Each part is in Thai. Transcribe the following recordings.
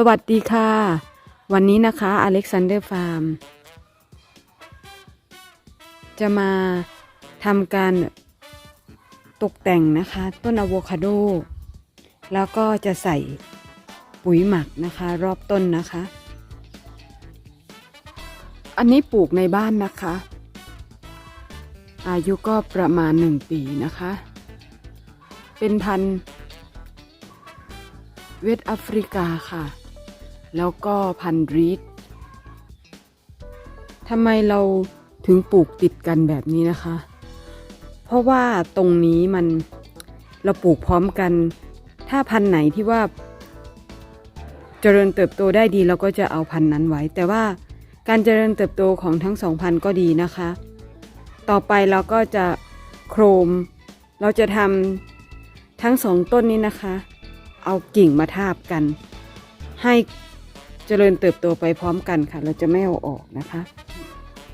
สวัสดีค่ะ วันนี้นะคะอเล็กซานเดอร์ฟาร์มจะมาทำการตกแต่งนะคะ ต้นอะโวคาโด แล้วก็จะใส่ปุ๋ยหมักนะคะ รอบต้นนะคะ อันนี้ปลูกในบ้านนะคะ อายุก็ประมาณหนึ่งปีนะคะ เป็นพันธุ์เวสแอฟริกาค่ะ แล้วก็พันธุ์รีดทำไมเราถึงปลูกติดกันแบบนี้นะคะ เพราะว่าตรงนี้มันเราปลูกพร้อมกัน ถ้าพันธุ์ไหนที่ว่า เจริญเติบโตได้ดีเราก็จะเอาพันธุ์นั้นไว้ แต่ว่าการเจริญเติบโตของทั้งสองพันธุ์ก็ดีนะคะ ต่อไปเราก็จะโครม เราจะทำทั้งสองต้นนี้นะคะ เอากิ่งมาทาบกัน ให้ เจริญเติบโตไปพร้อมกันค่ะ เราจะไม่เอาออกนะคะ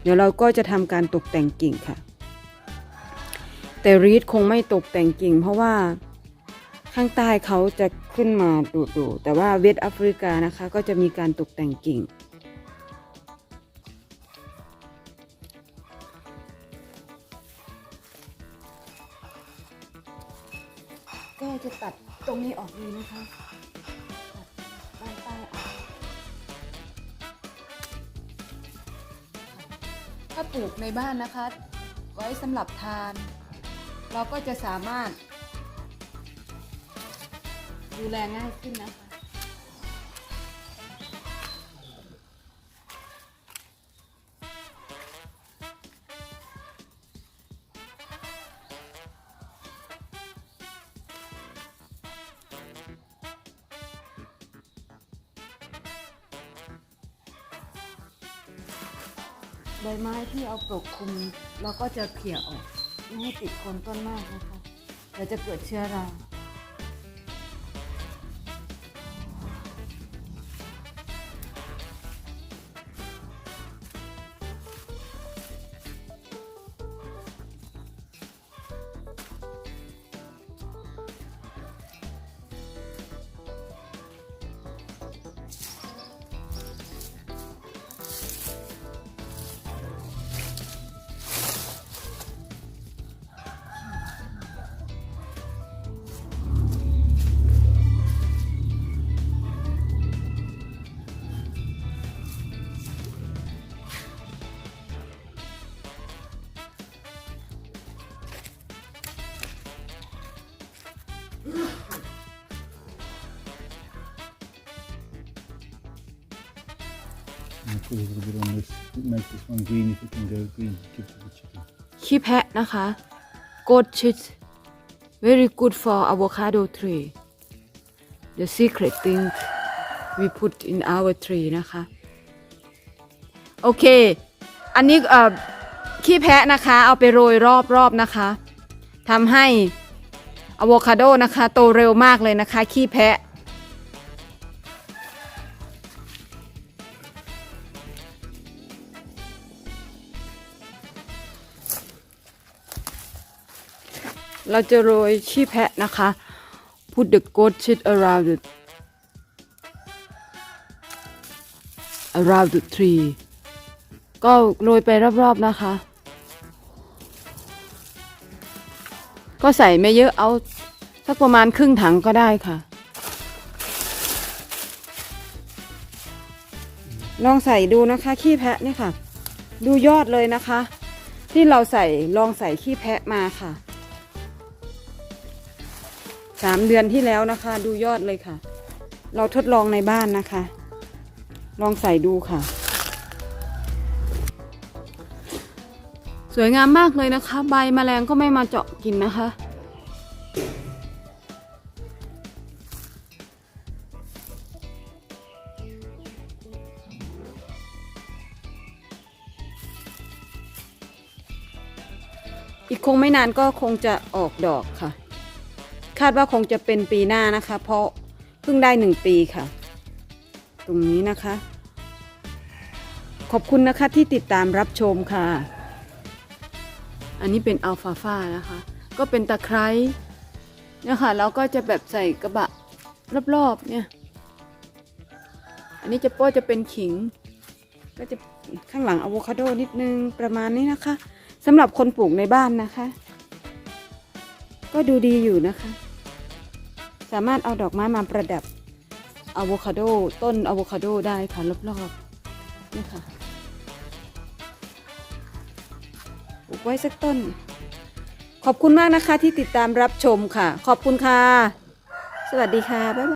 เดี๋ยวเราก็จะทำการตกแต่งกิ่งค่ะ แต่รีดคงไม่ตกแต่งกิ่ง เพราะว่าข้างใต้เขาจะขึ้นมาดูๆแต่ว่าเวสแอฟริกานะคะก็จะมีการตกแต่งกิ่งก็จะตัดตรงนี้ออกเลยนะคะ ถ้าปลูกในบ้านนะคะ ไว้สำหรับทาน เราก็จะสามารถ ดูแลง่ายขึ้นนะคะ ใบไม้ที่เอาปกคลุมเราก็จะเขี่ยออกไม่ให้ติดโคนต้นมากนะคะเดี๋ยวจะเกิดเชื้อรา put a little bit on this. Make this one green if it can go green. Give to the chicken. ขี้แพะนะคะ goat shit very good for avocado tree the secret thing we put in our tree นะคะโอเค อันนี้เอ่อขี้แพะนะคะ เอาไปโรยรอบๆนะคะทำให้อะโวคาโดนะคะ โตเร็วมากเลยนะคะ ขี้แพะ เราจะโรยขี้แพะนะคะ put the goat shit around it around the tree ก็โรยไปรอบๆนะคะ ก็ใส่ไม่เยอะเอาสักประมาณครึ่งถังก็ได้ค่ะ ลองใส่ดูนะคะ ขี้แพะนี่ค่ะ ดูยอดเลยนะคะ ที่เราใส่ลองใส่ขี้แพะมาค่ะ สามเดือนที่แล้วนะคะ ดูยอดเลยค่ะ เราทดลองในบ้านนะคะ ลองใส่ดูค่ะ สวยงามมากเลยนะคะ ใบแมลงก็ไม่มาเจาะกินนะคะอีกคงไม่นานก็คงจะออกดอกค่ะ คาดว่าคงจะเป็นปีหน้านะคะ เพราะเพิ่งได้หนึ่งปีค่ะ ตรงนี้นะคะ ขอบคุณนะคะที่ติดตามรับชมค่ะ อันนี้เป็นอัลฟาฟานะคะ ก็เป็นตะไคร้เนี่ยค่ะแล้วก็จะแบบใส่กระบะรอบๆเนี่ย อันนี้จะโป้จะเป็นขิง ก็จะข้างหลังอะโวคาโดนิดนึงประมาณนี้นะคะสำหรับคนปลูกในบ้านนะคะ ก็ดูดีอยู่นะคะ สามารถเอาดอกไม้มาประดับอะโวคาโดต้นอะโวคาโดได้ค่ะรอบๆนี่ค่ะปลูกไว้สักต้น ขอบคุณมากนะคะที่ติดตามรับชมค่ะ ขอบคุณค่ะ สวัสดีค่ะ บ๊ายบาย